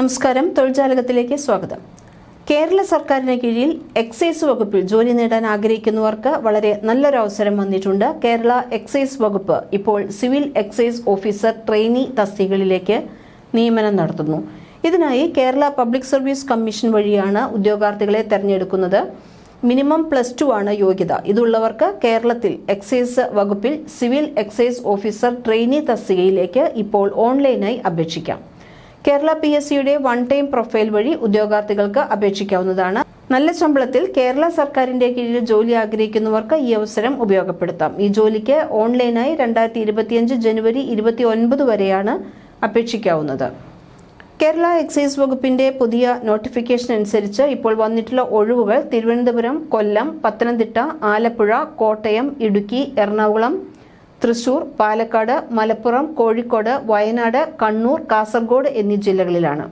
നമസ്കാരം. തൊഴിൽജാലകത്തിലേക്ക് സ്വാഗതം. കേരള സർക്കാരിന് കീഴിൽ എക്സൈസ് വകുപ്പിൽ ജോലി നേടാൻ ആഗ്രഹിക്കുന്നവർക്ക് വളരെ നല്ലൊരു അവസരം വന്നിട്ടുണ്ട്. കേരള എക്സൈസ് വകുപ്പ് ഇപ്പോൾ സിവിൽ എക്സൈസ് ഓഫീസർ ട്രെയിനി തസ്തികകളിലേക്ക് നിയമനം നടത്തുന്നു. ഇതിനായി കേരള പബ്ലിക് സർവീസ് കമ്മീഷൻ വഴിയാണ് ഉദ്യോഗാർത്ഥികളെ തെരഞ്ഞെടുക്കുന്നത്. മിനിമം പ്ലസ് ടു ആണ് യോഗ്യത. ഇതുള്ളവർക്ക് കേരളത്തിൽ എക്സൈസ് വകുപ്പിൽ സിവിൽ എക്സൈസ് ഓഫീസർ ട്രെയിനി തസ്തികയിലേക്ക് ഇപ്പോൾ ഓൺലൈനായി അപേക്ഷിക്കാം. കേരള പി എസ് സിയുടെ വൺ ടൈം പ്രൊഫൈൽ വഴി ഉദ്യോഗാർത്ഥികൾക്ക് അപേക്ഷിക്കാവുന്നതാണ്. നല്ല ശമ്പളത്തിൽ കേരള സർക്കാരിന്റെ കീഴിൽ ജോലി ആഗ്രഹിക്കുന്നവർക്ക് ഈ അവസരം ഉപയോഗപ്പെടുത്താം. ഈ ജോലിക്ക് ഓൺലൈനായി രണ്ടായിരത്തി ഇരുപത്തിയഞ്ച് ജനുവരി ഇരുപത്തി ഒൻപത് വരെയാണ് അപേക്ഷിക്കാവുന്നത്. കേരള എക്സൈസ് വകുപ്പിന്റെ പുതിയ നോട്ടിഫിക്കേഷൻ അനുസരിച്ച് ഇപ്പോൾ വന്നിട്ടുള്ള ഒഴിവുകൾ തിരുവനന്തപുരം കൊല്ലം പത്തനംതിട്ട ആലപ്പുഴ കോട്ടയം ഇടുക്കി എറണാകുളം തൃശൂർ പാലക്കാട് മലപ്പുറം കോഴിക്കോട് വയനാട് കണ്ണൂർ കാസർഗോഡ് എന്നീ ജില്ലകളിലാണ്.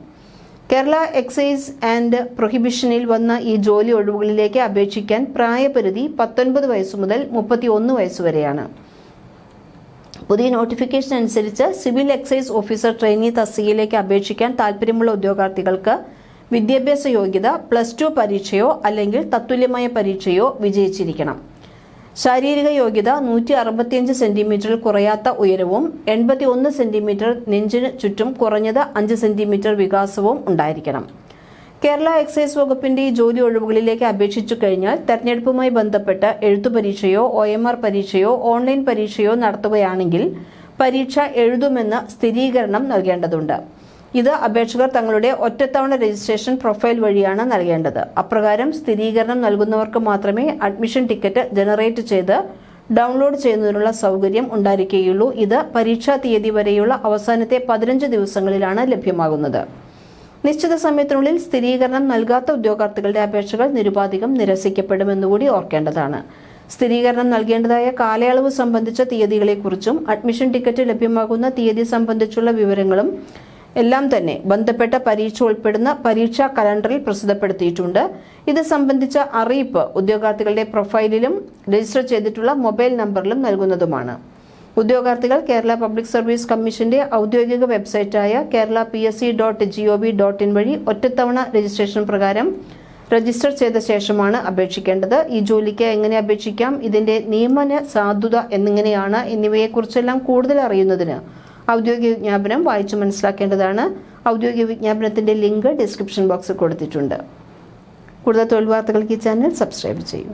കേരള എക്സൈസ് ആൻഡ് പ്രൊഹിബിഷനിൽ വന്ന ഈ ജോലി ഒഴിവുകളിലേക്ക് അപേക്ഷിക്കാൻ പ്രായപരിധി പത്തൊൻപത് വയസ്സ് മുതൽ മുപ്പത്തി ഒന്ന് വയസ്സ് വരെയാണ്. പുതിയ നോട്ടിഫിക്കേഷൻ അനുസരിച്ച് സിവിൽ എക്സൈസ് ഓഫീസർ ട്രെയിനി തസ്തികയിലേക്ക് അപേക്ഷിക്കാൻ താൽപ്പര്യമുള്ള ഉദ്യോഗാർത്ഥികൾക്ക് വിദ്യാഭ്യാസ യോഗ്യത പ്ലസ് ടു പരീക്ഷയോ അല്ലെങ്കിൽ തത്തുല്യമായ പരീക്ഷയോ വിജയിച്ചിരിക്കണം. ശാരീരിക യോഗ്യത നൂറ്റി അറുപത്തിയഞ്ച് സെന്റിമീറ്ററിൽ കുറയാത്ത ഉയരവും എൺപത്തി ഒന്ന് സെന്റിമീറ്റർ നെഞ്ചിന് ചുറ്റും കുറഞ്ഞത് അഞ്ച് സെന്റിമീറ്റർ വികാസവും ഉണ്ടായിരിക്കണം. കേരള എക്സൈസ് വകുപ്പിന്റെ ഈ ജോലി ഒഴിവുകളിലേക്ക് അപേക്ഷിച്ചു കഴിഞ്ഞാൽ തെരഞ്ഞെടുപ്പുമായി ബന്ധപ്പെട്ട് എഴുത്തു പരീക്ഷയോ ഒ എം ആർ പരീക്ഷയോ ഓൺലൈൻ പരീക്ഷയോ നടത്തുകയാണെങ്കിൽ പരീക്ഷ എഴുതുമെന്ന് സ്ഥിരീകരണം നൽകേണ്ടതുണ്ട്. ഇത് അപേക്ഷകർ തങ്ങളുടെ ഒറ്റത്തവണ രജിസ്ട്രേഷൻ പ്രൊഫൈൽ വഴിയാണ് നൽകേണ്ടത്. അപ്രകാരം സ്ഥിരീകരണം നൽകുന്നവർക്ക് മാത്രമേ അഡ്മിഷൻ ടിക്കറ്റ് ജനറേറ്റ് ചെയ്ത് ഡൗൺലോഡ് ചെയ്യുന്നതിനുള്ള സൗകര്യം ഉണ്ടായിരിക്കുകയുള്ളൂ. ഇത് പരീക്ഷാ തീയതി വരെയുള്ള അവസാനത്തെ പതിനഞ്ച് ദിവസങ്ങളിലാണ് ലഭ്യമാകുന്നത്. നിശ്ചിത സമയത്തിനുള്ളിൽ സ്ഥിരീകരണം നൽകാത്ത ഉദ്യോഗാർത്ഥികളുടെ അപേക്ഷകൾ നിരുപാധികം നിരസിക്കപ്പെടുമെന്നുകൂടി ഓർക്കേണ്ടതാണ്. സ്ഥിരീകരണം നൽകേണ്ടതായ കാലയളവ് സംബന്ധിച്ച തീയതികളെക്കുറിച്ചും അഡ്മിഷൻ ടിക്കറ്റ് ലഭ്യമാകുന്ന തീയതി സംബന്ധിച്ചുള്ള വിവരങ്ങളും എല്ലാം തന്നെ ബന്ധപ്പെട്ട പരീക്ഷ ഉൾപ്പെടുന്ന പരീക്ഷാ കലണ്ടറിൽ പ്രസിദ്ധപ്പെടുത്തിയിട്ടുണ്ട്. ഇത് സംബന്ധിച്ച അറിയിപ്പ് ഉദ്യോഗാർത്ഥികളുടെ പ്രൊഫൈലിലും രജിസ്റ്റർ ചെയ്തിട്ടുള്ള മൊബൈൽ നമ്പറിലും നൽകുന്നതുമാണ്. ഉദ്യോഗാർത്ഥികൾ കേരള പബ്ലിക് സർവീസ് കമ്മീഷന്റെ ഔദ്യോഗിക വെബ്സൈറ്റായ Kerala P S C dot G O dot in വഴി ഒറ്റത്തവണ രജിസ്ട്രേഷൻ പ്രകാരം രജിസ്റ്റർ ചെയ്ത ശേഷമാണ് അപേക്ഷിക്കേണ്ടത്. ഈ ജോലിക്ക് എങ്ങനെ അപേക്ഷിക്കാം? ഇതിന്റെ നിയമന സാധുത എന്നിങ്ങനെയാണ് എന്നിവയെക്കുറിച്ചെല്ലാം കൂടുതൽ അറിയുന്നതിന് ഔദ്യോഗിക വിജ്ഞാപനം വായിച്ചു മനസ്സിലാക്കേണ്ടതാണ്. ഔദ്യോഗിക വിജ്ഞാപനത്തിന്റെ ലിങ്ക് ഡിസ്ക്രിപ്ഷൻ ബോക്സിൽ കൊടുത്തിട്ടുണ്ട്. കൂടുതൽ തൊഴിൽ വാർത്തകൾക്ക് ഈ ചാനൽ സബ്സ്ക്രൈബ് ചെയ്യൂ.